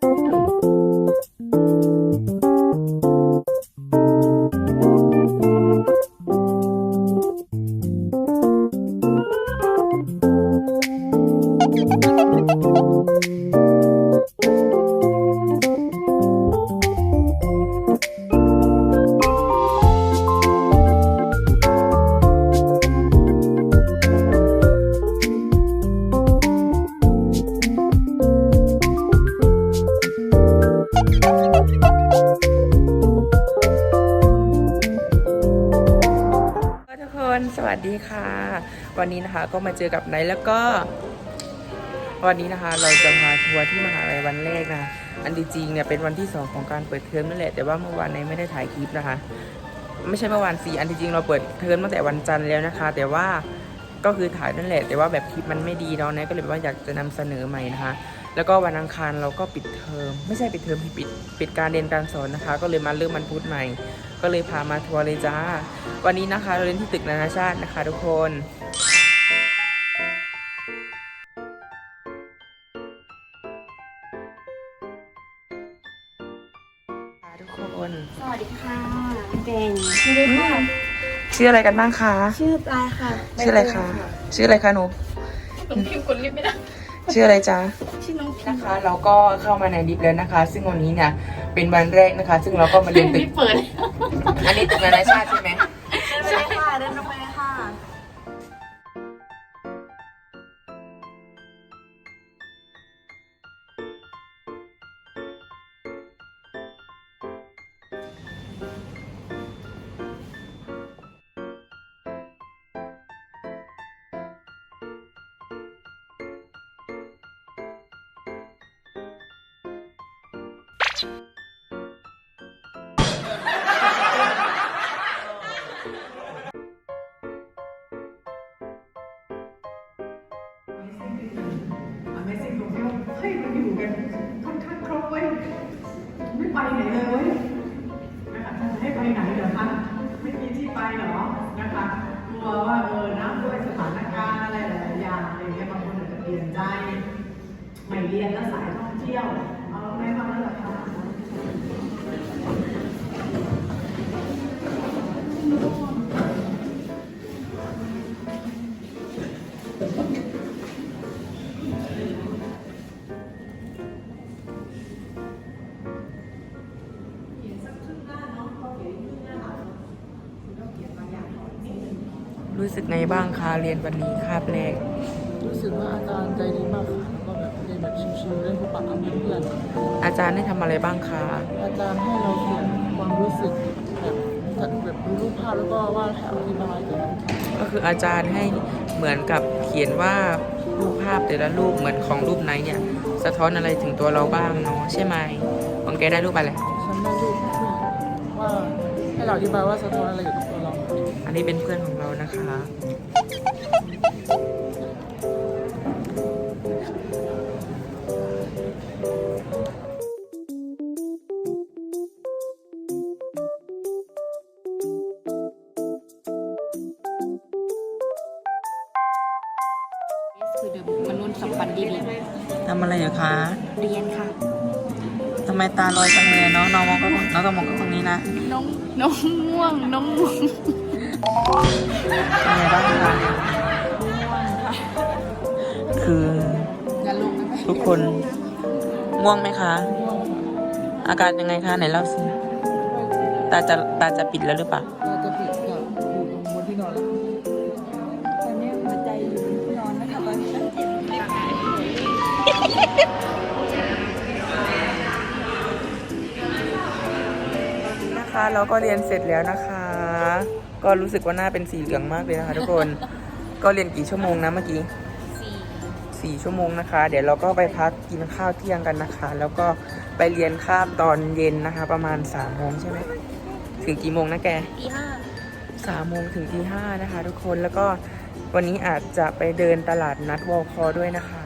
ทุ สวัสดีค่ะ วันนี้นะคะก็มาเจอกับไนท์แล้วก็ วันนี้นะคะเราจะพาทัวร์ที่มหาลัยวันแรกนะอันที่จริงเนี่ยเป็นวันที่สองของการเปิดเทอมนั่นแหละแต่ว่าเมื่อวานไนท์ไม่ได้ถ่ายคลิปนะคะ ไม่ใช่เมื่อวานสิอันที่จริงเราเปิดเทอมตั้งแต่วันจันทร์แล้วนะคะ แต่ว่าก็คือถ่ายนั่นแหละแต่ว่าแบบคลิปมันไม่ดีเนาะไนก็เลยว่าอยากจะนำเสนอใหม่นะคะ แล้วก็วันอังคารเราก็ปิดเทอมไม่ใช่ปิดเทอมปิดปิดการเรียนการสอนนะคะ ก็เลยมาเริ่มมันพุธใหม่ ก็เลยพามาทัวร์เลยจ้า วันนี้นะคะเราเรียนที่ตึกนานาชาตินะคะทุกคนค่ะทุกคนสวัสดีค่ะ เป็นชื่อด้วยค่ะชื่ออะไรกันบ้างคะ ชื่อปลายค่ะ ชื่ออะไรคะ ชื่ออะไรคะหนูน้องพิมพ์กดลิฟต์ไม่ได้ชื่ออะไรจ๊ะชื่อน้องพิมนะคะ เราก็เข้ามาในลิฟต์แล้วนะคะ ซึ่งวันนี้เนี่ยเป็นวันแรกนะคะ ซึ่งเราก็มาเรียนตึกลิฟต์เปิด อันนี้ตึกนานาชาติใช่ไหม Amazing ตรงที่ว่าเฮ้ยมันอยู่กันค่อนข้างครบเว้ยไม่ไปไหนเลยเว้ยนะคะจะให้ไปไหนเหรอคะไม่มีที่ไปเหรอนะคะกลัวว่าเออนะด้วยสถานการณ์อะไรหลายอย่างอะไรเงี้ยบางคนอาจจะเปลี่ยนใจไม่เรียนแล้วสายท่องเที่ยวเอาไม่มาแล้วเหรอคะ รู้สึกไงบ้างคะเรียนวันนี้คาบแรกรู้สึกว่าอาจารย์ใจดีมากค่ะ แล้วก็แบบเรียนแบบชิวๆเล่นพบปะกับเพื่อนอาจารย์ได้ทำอะไรบ้างคะๆอาจารย์ให้เราเขียนความรู้สึกแบบจัดแบบดูรูปภาพแล้วก็วาดแถวอธิบายเกี่ยวกับก็คืออาจารย์ให้เหมือนกับเขียนว่ารูปภาพแต่ละรูปเหมือนของรูปไหนเนี่ย สะท้อนอะไรถึงตัวเราบ้างเนาะใช่ไหมของแกได้รูปอะไร ฉันได้รูปผู้หญิงว่าให้เราอธิบายว่าสะท้อนอะไรอยู่กับตัวเรา อันนี้เป็นเพื่อนของเรานะคะ คือเดิมมนุษย์สัมพันธ์ดีทำอะไรอยู่คะๆเรียนค่ะทำไมตาลอยจังเลยน้องน้องมองก็น้องต้องมองก็ตรงนี้นะน้องน้องง่วงน้องง่วงเป็นไงบ้างคะคืออย่าลงนะแม่ทุกคนง่วงไหมคะ อาการยังไงคะไหนเล่าสิตาจะตาจะปิดแล้วหรือเปล่า นะคะเราก็เรียนเสร็จแล้วนะคะ ก็รู้สึกว่าหน้าเป็นสีเหลืองมากเลยนะคะทุกคน ก็เรียนกี่ชั่วโมงนะเมื่อกี้สี่สี่ชั่วโมงนะคะ เดี๋ยวเราก็ไปพักกินข้าวเที่ยงกันนะคะ แล้วก็ไปเรียนคาบตอนเย็นนะคะ ประมาณสามโมงใช่ไหมถึงกี่โมงนะแกตีห้าสามโมงถึงที่ห้านะคะ ทุกคนแล้วก็วันนี้อาจจะไปเดินตลาดนัดวอลคอด้วยนะคะ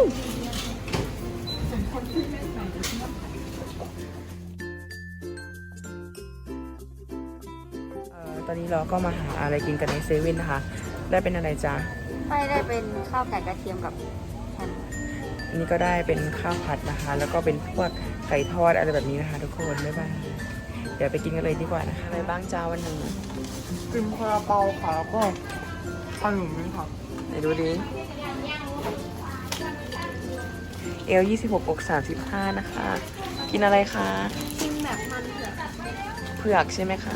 ตอนนี้เราก็มาหาอะไรกินกันในเซเว่นนะคะ ได้เป็นอะไรจ้าไม่ได้เป็นข้าวไก่กระเทียมกับแฮมนี่ก็ได้เป็นข้าวผัดนะคะ แล้วก็เป็นพวกไก่ทอดอะไรแบบนี้นะคะ ทุกคนบ๊ายบายเดี๋ยวไปกินกันเลยดีกว่านะคะอะไรบ้างจ้าวันหนึ่งกินคาราเปาค่ะแล้วก็ขนมนี่ค่ะไหนดูดิ เอลยี่สิบหกอกสามสิบห้านะคะ กินอะไรคะชิมแบบมันเผือกเผือกใช่ไหมคะ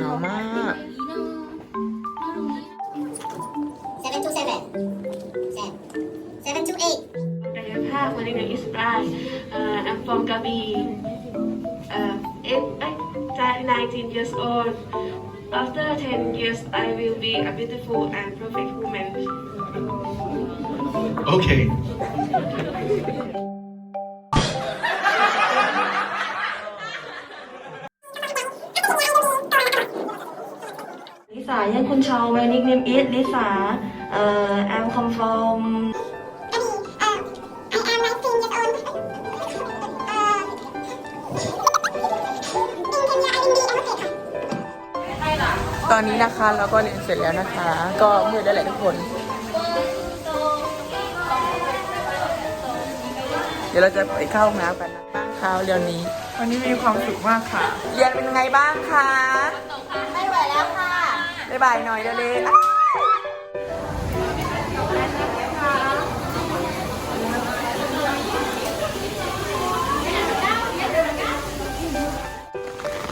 าวมาก Seven two seven. Seven. Seven two eight. Hi, my name is Rai. Uh, I'm from Gabi. Uh, eight, eh, 19 years old. After 10 years, I will be a beautiful and perfect woman. Okay. คุณชาว my nickname is ลิสา uh, I'm come from I am nineteen years old. Uh, in Kenya, I am the ตอนนี้นะคะเราก็เรียนเสร็จแล้วนะคะ ก็มืดแล้วแหละทุกคน เดี๋ยวเราจะไปเข้าห้องน้ำกันนะบ้างคะเรียนนี้ วันนี้มีความสุขมากค่ะ เรียนเป็นยังไงบ้างคะ บายหน่อยเดี๋ยวเลย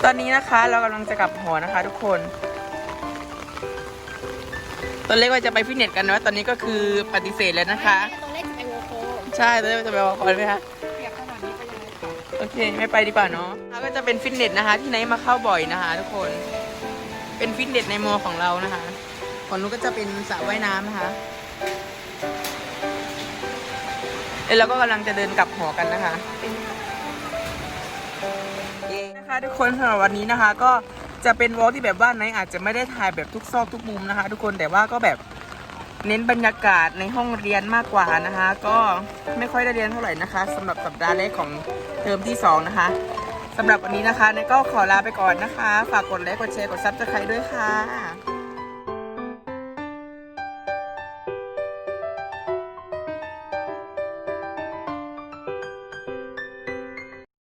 ตอนนี้นะคะเรากำลังจะกลับหอนะคะทุกคน ตอนแรกว่าจะไปฟิตเนสกันนะตอนนี้ก็คือปฏิเสธแล้วนะคะตรงเลขจะเป็นโวโคใช่ตอนแรกจะไปวอลคอนไหมคะโอเค ไม่ไปดีกว่าเนาะแล้วก็จะเป็นฟิตเนสนะคะ ที่ไหนมาเข้าบ่อยนะคะ ทุกคน เป็นฟิตเนสในมอของเรานะคะของนู้ก็จะเป็นสระว่ายน้ำนะคะแล้วก็กำลังจะเดินกลับหอกันนะคะนะคะทุกคนสำหรับวันนี้นะคะ ก็จะเป็นวอล์กที่แบบว่าไนอาจจะไม่ได้ถ่ายแบบทุกซอกทุกมุมนะคะ ทุกคนแต่ว่าก็แบบเน้นบรรยากาศในห้องเรียนมากกว่านะคะ ก็ไม่ค่อยได้เรียนเท่าไหร่นะคะสำหรับสัปดาห์แรกของเทอมที่ 2 นะคะ สำหรับวันนี้นะคะเนยก็ขอลาไปก่อนนะคะ ฝากกดไลค์กดแชร์กดซับสไครต์ด้วยค่ะ